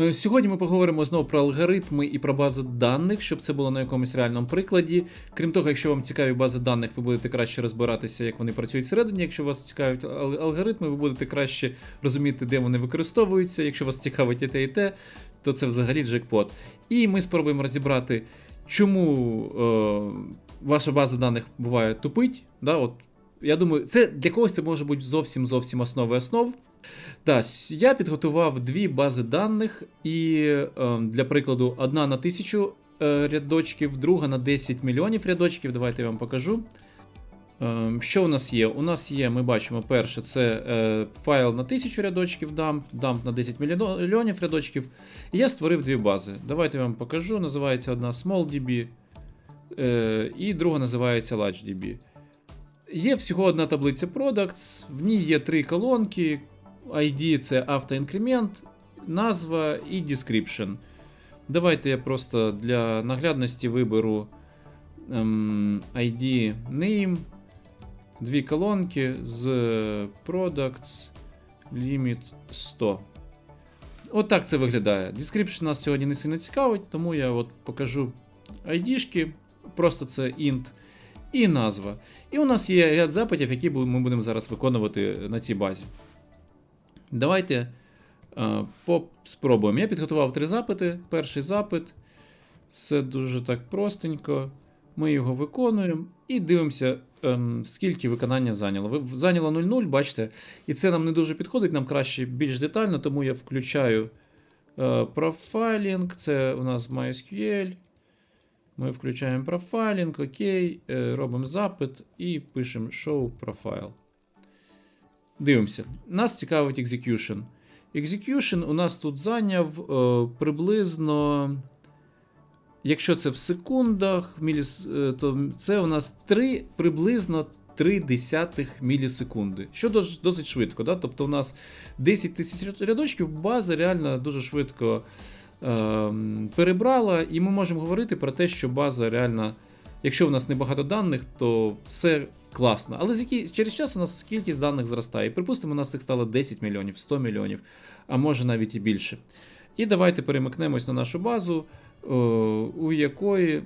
Е, Сьогодні ми поговоримо знову про алгоритми і про бази даних, щоб це було на якомусь реальному прикладі. Крім того, якщо вам цікаві бази даних, ви будете краще розбиратися, як вони працюють всередині. Якщо вас цікавлять алгоритми, ви будете краще розуміти, де вони використовуються. Якщо вас цікавить і те, і те, то це взагалі джекпот. І ми спробуємо розібрати, чому е, ваша база даних буває тупить. Да, от, я думаю, це для когось це може бути зовсім зовсім основи основ. Так, я підготував дві бази даних, і е, для прикладу, одна на 1000 е, рядочків, друга на 10 мільйонів рядочків. Давайте я вам покажу. Е, що у нас є? У нас є, ми бачимо, перше, це е, файл на 1000 рядочків, dump, dump на 10 мільйонів рядочків. І я створив дві бази. Давайте я вам покажу. Називається одна SmallDB, е, і друга називається LargeDB. Є всього одна таблиця Products, в ній є три колонки. ID це автоінкремент, назва і description. Давайте я просто для наглядності виберу ем, ID name, дві колонки з products limit 100. От так це виглядає. Description нас сьогодні не сильно цікавить, тому я от покажу ID-шки, просто це int і назва. І у нас є ряд запитів, які ми будемо зараз виконувати на цій базі. Давайте е, спробуємо. Я підготував три запити. Перший запит. Все дуже так простенько. Ми його виконуємо і дивимося, ем, скільки виконання зайняло. Ви- Зайняло 0,0, бачите, і це нам не дуже підходить, нам краще більш детально, тому я включаю е, профайлінг. Це у нас MySQL. Ми включаємо профайлінг, окей, е, робимо запит і пишемо show profile. Дивимося. Нас цікавить execution. Execution у нас тут зайняв е, приблизно. Якщо це в секундах, е, то це у нас 3, приблизно 3 десятих мілісекунди, що досить швидко. Да? Тобто у нас 10 тисяч рядочків, база реально дуже швидко е, перебрала, і ми можемо говорити про те, що база реально, якщо в нас небагато даних, то все класно. Але з які, через час у нас кількість даних зростає. Припустимо, у нас їх стало 10 мільйонів, 100 мільйонів, а може навіть і більше. І давайте перемикнемось на нашу базу, у якої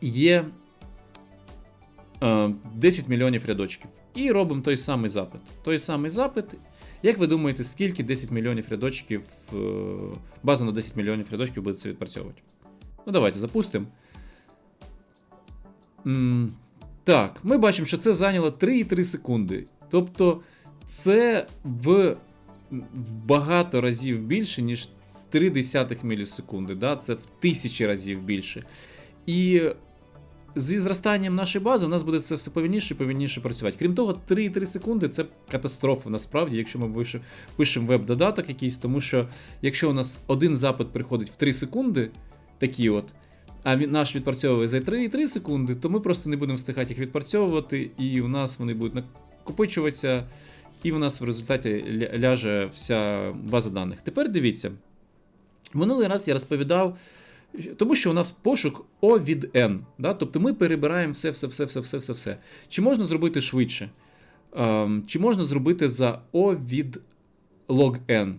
є е, 10 мільйонів рядочків. І робимо той самий запит. Той самий запит. Як ви думаєте, скільки 10 мільйонів рядочків, е, база на 10 мільйонів рядочків буде це відпрацьовувати? Ну, давайте запустимо. Так, ми бачимо, що це зайняло 3,3 секунди. Тобто, це в, в багато разів більше, ніж 3 мілісекунди. Да? Це в тисячі разів більше. І зі зростанням нашої бази у нас буде це все повільніше і повільніше працювати. Крім того, 3,3 секунди це катастрофа насправді, якщо ми пишемо веб-додаток якийсь, тому що якщо у нас один запит приходить в 3 секунди, такі от, а він наш відпрацьовує за 3,3 секунди, то ми просто не будемо встигати їх відпрацьовувати, і у нас вони будуть накопичуватися, і у нас в результаті ляже вся база даних. Тепер дивіться. Минулий раз я розповідав, тому що у нас пошук O від N. Да? Тобто ми перебираємо все, все, все, все, все, все, все. Чи можна зробити швидше? Ем, чи можна зробити за O від log N?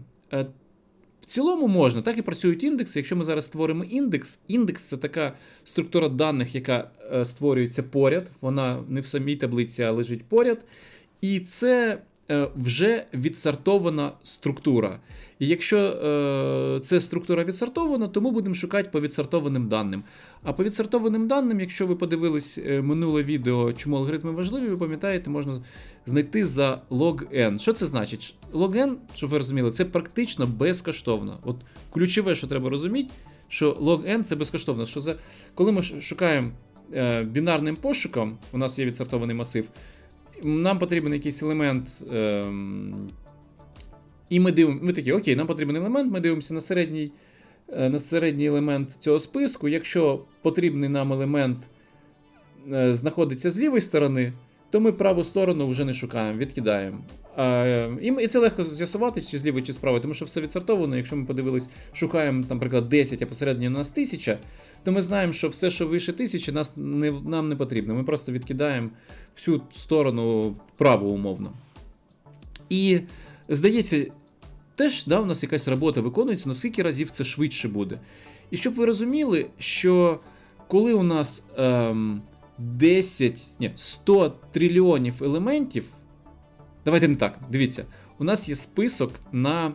В цілому можна, так і працюють індекси. Якщо ми зараз створимо індекс, індекс це така структура даних, яка е, створюється поряд. Вона не в самій таблиці, а лежить поряд. І це вже відсортована структура. І якщо е, це структура відсортована, то ми будемо шукати по відсортованим даним. А по відсортованим даним, якщо ви подивились е, минуле відео, чому алгоритми важливі, ви пам'ятаєте, можна знайти за log-n. Що це значить? Log-n, щоб ви розуміли, це практично безкоштовно. От ключове, що треба розуміти, що log-n це безкоштовно. Що за... Коли ми шукаємо е, бінарним пошуком, у нас є відсортований масив, нам потрібен якийсь елемент. ем, і ми дивимо, ми такі, окей, нам потрібен елемент, ми дивимося на середній, е, на середній елемент цього списку. Якщо потрібний нам елемент е, знаходиться з лівої сторони, то ми праву сторону вже не шукаємо, відкидаємо. Е, і, це легко з'ясувати, чи з лівої, чи з правої, тому що все відсортовано. Якщо ми подивились, шукаємо, наприклад, 10, а посередньо у нас 1000, то ми знаємо, що все, що вище 1000, нас не, нам не потрібно. Ми просто відкидаємо всю сторону вправо умовно. І здається, теж да, у нас якась робота виконується, але скільки разів це швидше буде. І щоб ви розуміли, що коли у нас ем, 10, ні, 100 трильйонів елементів, давайте не так, дивіться, у нас є список на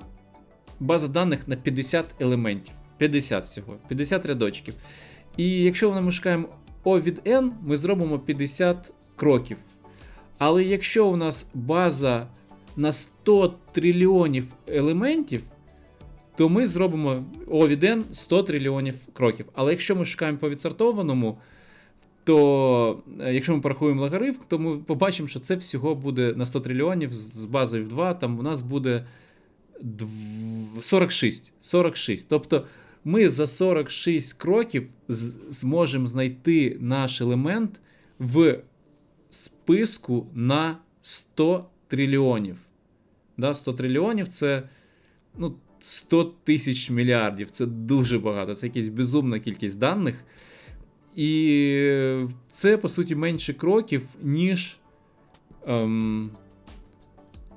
база даних на 50 елементів. 50 всього, 50 рядочків. І якщо ми шукаємо O від N, ми зробимо 50 кроків. Але якщо у нас база на 100 трильйонів елементів, то ми зробимо O від N 100 трильйонів кроків. Але якщо ми шукаємо по відсортованому, то е, якщо ми порахуємо логарифм, то ми побачимо, що це всього буде на 100 трильйонів з базою в 2, там у нас буде 46. 46. Тобто ми за 46 кроків зможемо знайти наш елемент в списку на 100 трильйонів. Да, 100 трильйонів це ну, 100 тисяч мільярдів. Це дуже багато. Це якась безумна кількість даних. І це, по суті, менше кроків, ніж ем,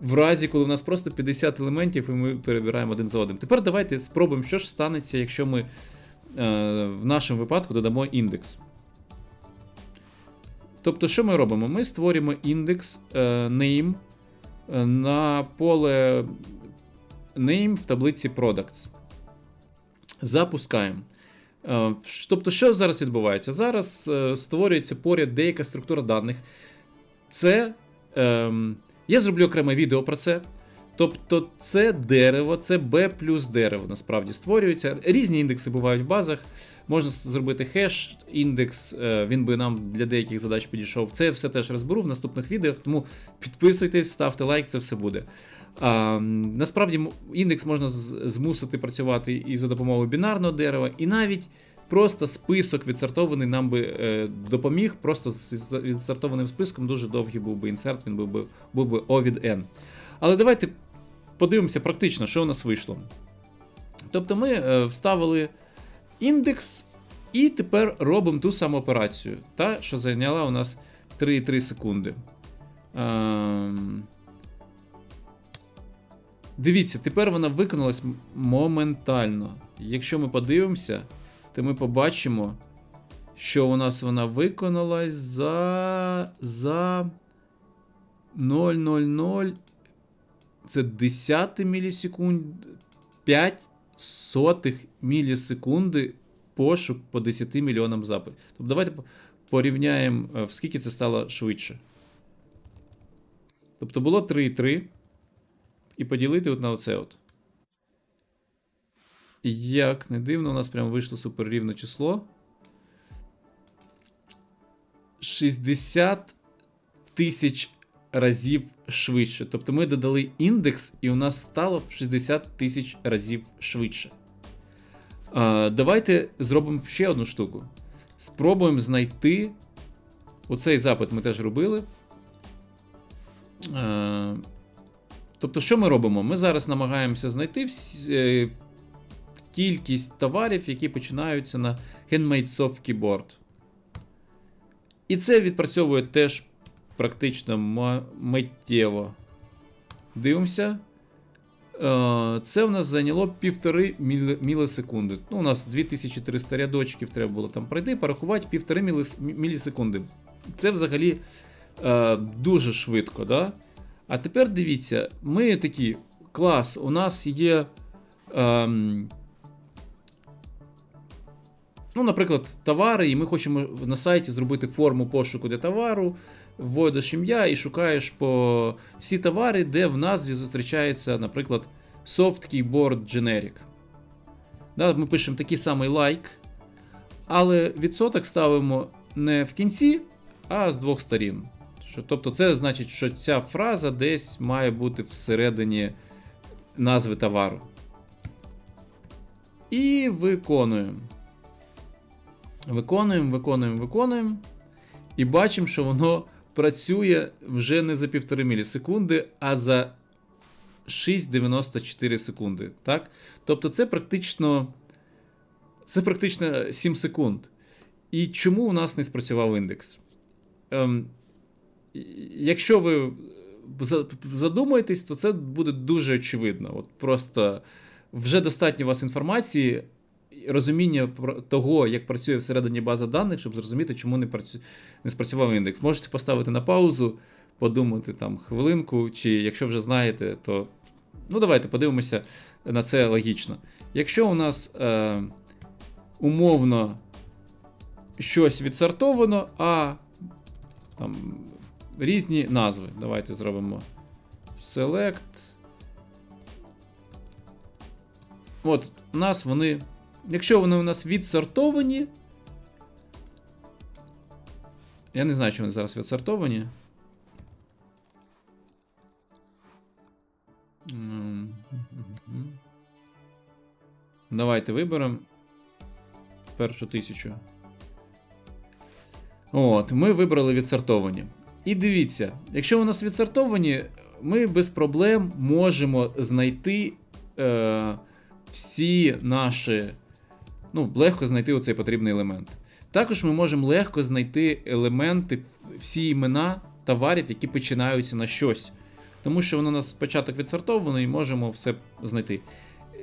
в разі, коли у нас просто 50 елементів, і ми перебираємо один за одним. Тепер давайте спробуємо, що ж станеться, якщо ми е, в нашому випадку додамо індекс. Тобто, що ми робимо? Ми створюємо індекс е, name е, на поле name в таблиці products. Запускаємо. Е, Тобто, що зараз відбувається? Зараз е, створюється поряд деяка структура даних. Це. ем, я зроблю окреме відео про це. Тобто, це дерево, це B плюс дерево насправді створюється. Різні індекси бувають в базах. Можна зробити хеш, індекс, е, він би нам для деяких задач підійшов. Це все теж розберу в наступних відео, тому підписуйтесь, ставте лайк, це все буде. А, насправді індекс можна змусити працювати і за допомогою бінарного дерева, і навіть просто список відсортований нам би е, допоміг. Просто з відсортованим списком дуже довгий був би інсерт, він був би, був би O від N. Але давайте подивимося практично, що у нас вийшло. Тобто ми е, вставили індекс і тепер робимо ту саму операцію, та, що зайняла у нас 3,3 секунди. Ем... Дивіться, тепер вона виконалась моментально. Якщо ми подивимося, то ми побачимо, що у нас вона виконалась за. за 0,00. Це 10 мілісекунд. 5 сотих мілісекунди пошук по 10 мільйонам запитів. Тобто давайте порівняємо, е, в скільки це стало швидше. Тобто було 3,3. І поділити от на оце от. Як не дивно, у нас прям вийшло суперрівне число. 60 тисяч разів швидше. Тобто ми додали індекс, і у нас стало в 60 тисяч разів швидше. А, давайте зробимо ще одну штуку. Спробуємо знайти. Оцей запит ми теж робили. Е, Тобто, що ми робимо? Ми зараз намагаємося знайти всі, е, кількість товарів, які починаються на Handmade Soft Keyboard. І це відпрацьовує теж практично миттєво. Дивимося. Е, Це в нас зайняло півтори мілі- мілісекунди. Ну, у нас 2300 рядочків треба було там пройти, порахувати півтори мілісекунди. Це взагалі е, дуже швидко. Да? А тепер дивіться, ми такі клас, у нас є. Ем, ну, наприклад, товари, і ми хочемо на сайті зробити форму пошуку для товару, вводиш ім'я і шукаєш по всі товари, де в назві зустрічається, наприклад, Soft Keyboard Generic. Да, ми пишемо такий самий лайк, але відсоток ставимо не в кінці, а з двох сторін. Що, тобто, це значить, що ця фраза десь має бути всередині назви товару. І виконуємо. Виконуємо, виконуємо, виконуємо. І бачимо, що воно працює вже не за півтори мілісекунди, а за 6,94 секунди. Так? Тобто, це практично, це практично 7 секунд. І чому у нас не спрацював індекс? Ем, Якщо ви задумаєтесь, то це буде дуже очевидно. От просто вже достатньо у вас інформації, розуміння того, як працює всередині база даних, щоб зрозуміти, чому не, працю... не спрацював індекс. Можете поставити на паузу, подумати там хвилинку, чи якщо вже знаєте, то ну давайте подивимося на це логічно. Якщо у нас е, умовно щось відсортовано, а там різні назви. Давайте зробимо select. От, у нас вони. Якщо вони у нас відсортовані. Я не знаю, чи вони зараз відсортовані. Давайте виберемо першу тисячу. От, ми вибрали відсортовані. І дивіться, якщо у нас відсортовані, ми без проблем можемо знайти е, всі наші. Ну, легко знайти оцей потрібний елемент. Також ми можемо легко знайти елементи, всі імена товарів, які починаються на щось. Тому що воно у нас спочатку відсортовано і можемо все знайти.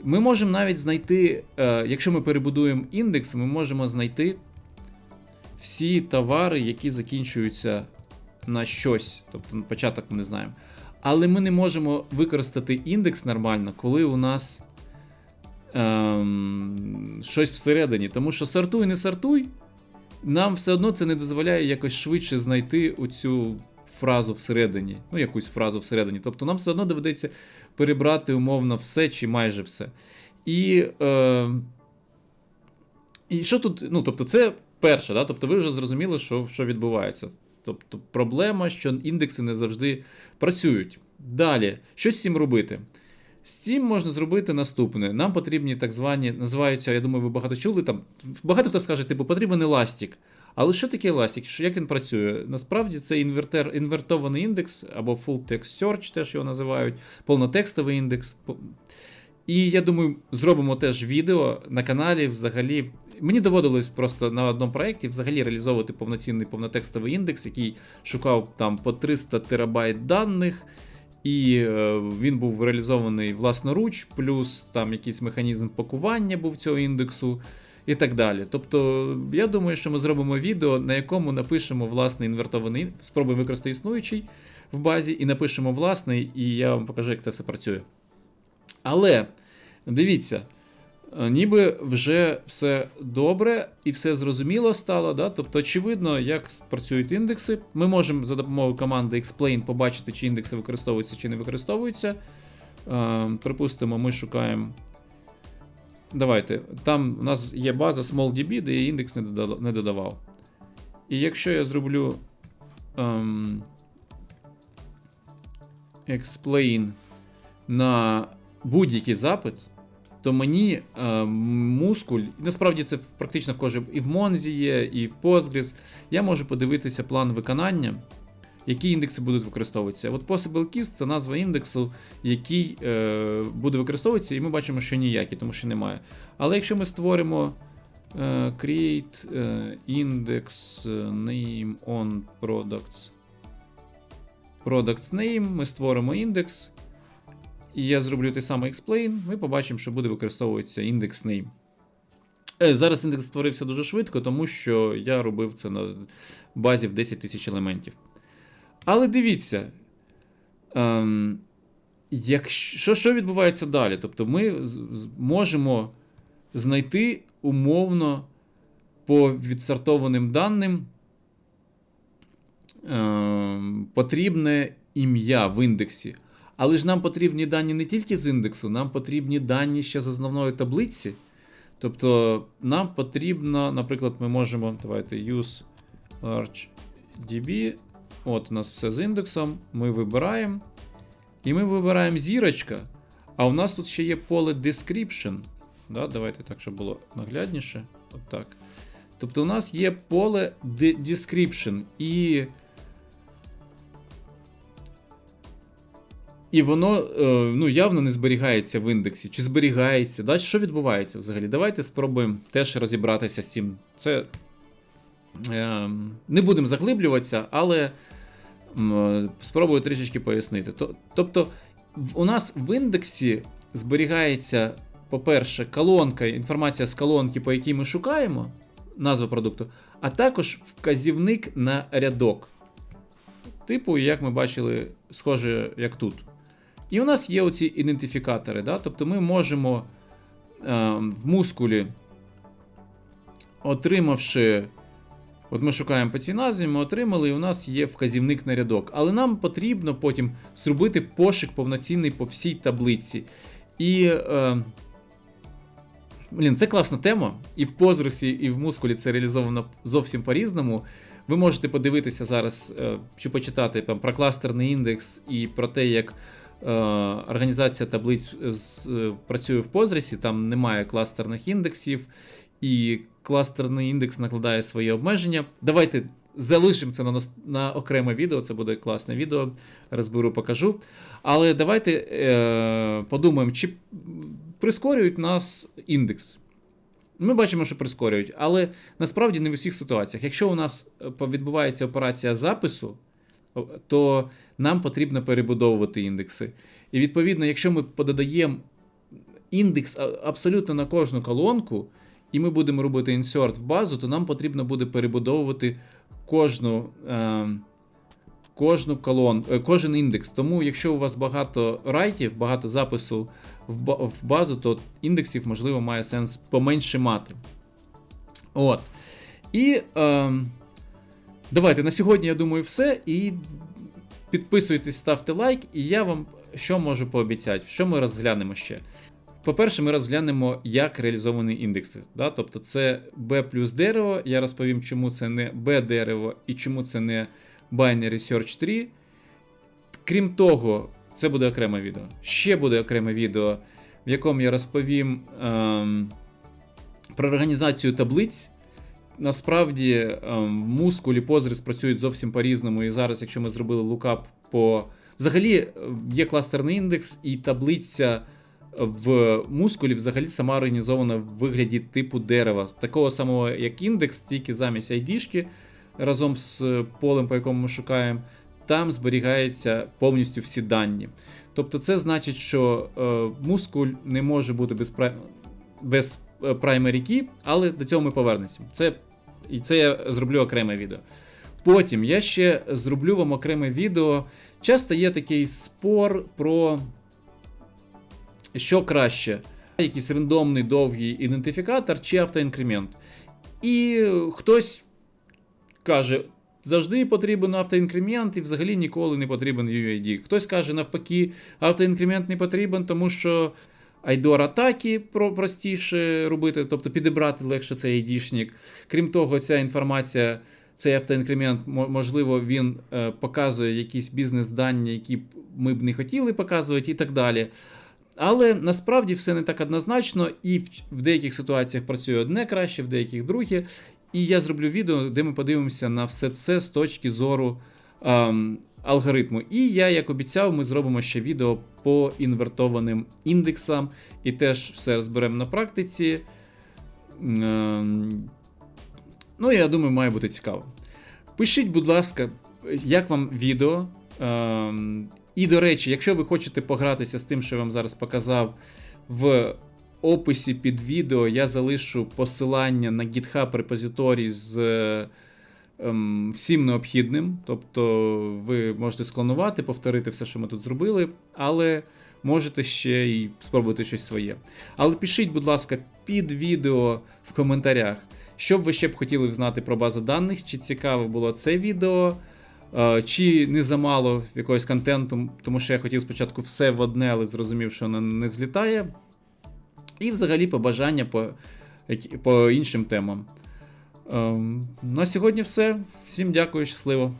Ми можемо навіть знайти, е, якщо ми перебудуємо індекс, ми можемо знайти всі товари, які закінчуються на щось. Тобто на початок ми не знаємо. Але ми не можемо використати індекс нормально, коли у нас ем, щось всередині. Тому що сортуй, не сортуй, нам все одно це не дозволяє якось швидше знайти оцю фразу всередині. Ну, якусь фразу всередині. Тобто нам все одно доведеться перебрати умовно все чи майже все. І, е, і що тут? Ну, тобто, це перше, да? тобто ви вже зрозуміли, що, що відбувається. Тобто проблема, що індекси не завжди працюють. Далі, що з цим робити? З цим можна зробити наступне. Нам потрібні так звані, називаються, я думаю, ви багато чули. Там багато хто скаже, типу, потрібен еластик. Але що таке еластик? Як він працює? Насправді це інвертер, інвертований індекс або full text search, теж його називають, повнотекстовий індекс. І я думаю, зробимо теж відео на каналі. Взагалі, мені доводилось просто на одному проєкті взагалі реалізовувати повноцінний повнотекстовий індекс, який шукав там по 300 терабайт даних. І е, він був реалізований власноруч, плюс там якийсь механізм пакування був цього індексу і так далі. Тобто, я думаю, що ми зробимо відео, на якому напишемо власний інвертований, ін- спробуємо використати існуючий в базі і напишемо власний, і я вам покажу, як це все працює. Але дивіться, ніби вже все добре і все зрозуміло стало. Да? Тобто, очевидно, як працюють індекси. Ми можемо за допомогою команди explain побачити, чи індекси використовуються чи не використовуються. Е, Припустимо, ми шукаємо. Давайте. Там у нас є база SmallDB, де я індекс не додавав. І якщо я зроблю ем, explain на будь-який запит, то мені е, мускуль, насправді це практично в кожній і в Monzi є, і в Postgres, я можу подивитися план виконання, які індекси будуть використовуватися. От Possible Keys це назва індексу, який е, буде використовуватися, і ми бачимо, що ніякий, тому що немає. Але якщо ми створимо е, create е, index е, name on products, products name, ми створимо індекс. І я зроблю той самий explain, ми побачимо, що буде використовуватися індекс name. Е, Зараз індекс створився дуже швидко, тому що я робив це на базі в 10 тисяч елементів. Але дивіться, ем, якщо, що відбувається далі? Тобто ми можемо знайти умовно по відсортованим даним ем, потрібне ім'я в індексі. Але ж нам потрібні дані не тільки з індексу, нам потрібні дані ще з основної таблиці. Тобто нам потрібно, наприклад, ми можемо. Давайте use large DB. От у нас все з індексом. Ми вибираємо. І ми вибираємо зірочка. А у нас тут ще є поле description. Да, давайте так, щоб було наглядніше. От так. Тобто у нас є поле description. І І воно е, ну, явно не зберігається в індексі. Чи зберігається? Да? Що відбувається взагалі? Давайте спробуємо теж розібратися з цим. Це е, не будемо заглиблюватися, але М, Спробую трішечки пояснити. Тобто, у нас в індексі зберігається, по-перше, колонка, інформація з колонки, по якій ми шукаємо, назва продукту, а також вказівник на рядок. Типу, як ми бачили, схоже, як тут. І у нас є оці ідентифікатори. Да? Тобто ми можемо е, в мускулі, отримавши. От ми шукаємо по цій назві, ми отримали, і у нас є вказівник на рядок. Але нам потрібно потім зробити пошук повноцінний по всій таблиці. І. Е, блін, це класна тема. І в позрусі, і в мускулі це реалізовано зовсім по-різному. Ви можете подивитися зараз е, чи почитати там, про кластерний індекс і про те, як організація таблиць з, е, працює в позрісі. Там немає кластерних індексів, і кластерний індекс накладає свої обмеження. Давайте залишимо це на, на окреме відео. Це буде класне відео. Розберу, покажу. Але давайте е, подумаємо, чи прискорюють нас індекс. Ми бачимо, що прискорюють, але насправді не в усіх ситуаціях. Якщо у нас е, відбувається операція запису, то нам потрібно перебудовувати індекси. І відповідно, якщо ми подаємо індекс абсолютно на кожну колонку, і ми будемо робити інсерт в базу, то нам потрібно буде перебудовувати кожну. Е, Кожну колон, е, кожен індекс. Тому, якщо у вас багато райтів, багато запису в базу, то індексів, можливо, має сенс поменше мати. От. І е, давайте на сьогодні, я думаю, все. І підписуйтесь, ставте лайк, і я вам що можу пообіцяти, що ми розглянемо ще. По-перше, ми розглянемо, як реалізовані індекси. Да? Тобто це B плюс дерево. Я розповім, чому це не B дерево і чому це не Binary Search 3. Крім того, це буде окреме відео. Ще буде окреме відео, в якому я розповім ем, про організацію таблиць. Насправді, ем, мускул і позрис працюють зовсім по-різному. І зараз, якщо ми зробили лукап по. Взагалі, е, є кластерний індекс, і таблиця в мускулі взагалі сама організована в вигляді типу дерева. Такого самого, як індекс, тільки замість ID-шки разом з е, полем, по якому ми шукаємо, там зберігаються повністю всі дані. Тобто, це значить, що е, мускуль не може бути без, прай... без е, primary key, але до цього ми повернемося. Це, і це я зроблю окреме відео. Потім я ще зроблю вам окреме відео. Часто є такий спор про що краще, якийсь рандомний довгий ідентифікатор чи автоінкремент. І хтось каже, завжди потрібен автоінкремент і взагалі ніколи не потрібен UID. Хтось каже, навпаки, автоінкремент не потрібен, тому що айдор атаки про- простіше робити, тобто підібрати легше цей ID-шник. Крім того, ця інформація. Цей автоінкремент, можливо, він е, показує якісь бізнес-дані, які ми б не хотіли показувати, і так далі. Але насправді все не так однозначно, і в деяких ситуаціях працює одне краще, в деяких друге. І я зроблю відео, де ми подивимося на все це з точки зору ем, алгоритму. І я, як обіцяв, ми зробимо ще відео по інвертованим індексам і теж все розберемо на практиці. Ем, ну, я думаю, має бути цікаво. Пишіть, будь ласка, як вам відео. Ем, і, до речі, якщо ви хочете погратися з тим, що я вам зараз показав в описі під відео, я залишу посилання на GitHub репозиторій з всім необхідним. Тобто ви можете склонувати, повторити все, що ми тут зробили, але можете ще і спробувати щось своє. Але пишіть, будь ласка, під відео в коментарях, що б ви ще б хотіли знати про базу даних, чи цікаве було це відео. Е, Чи не замало якогось контенту, тому що я хотів спочатку все в одне, але зрозумів, що воно не злітає. І взагалі побажання по, по іншим темам. Ем, На сьогодні все. Всім дякую, щасливо.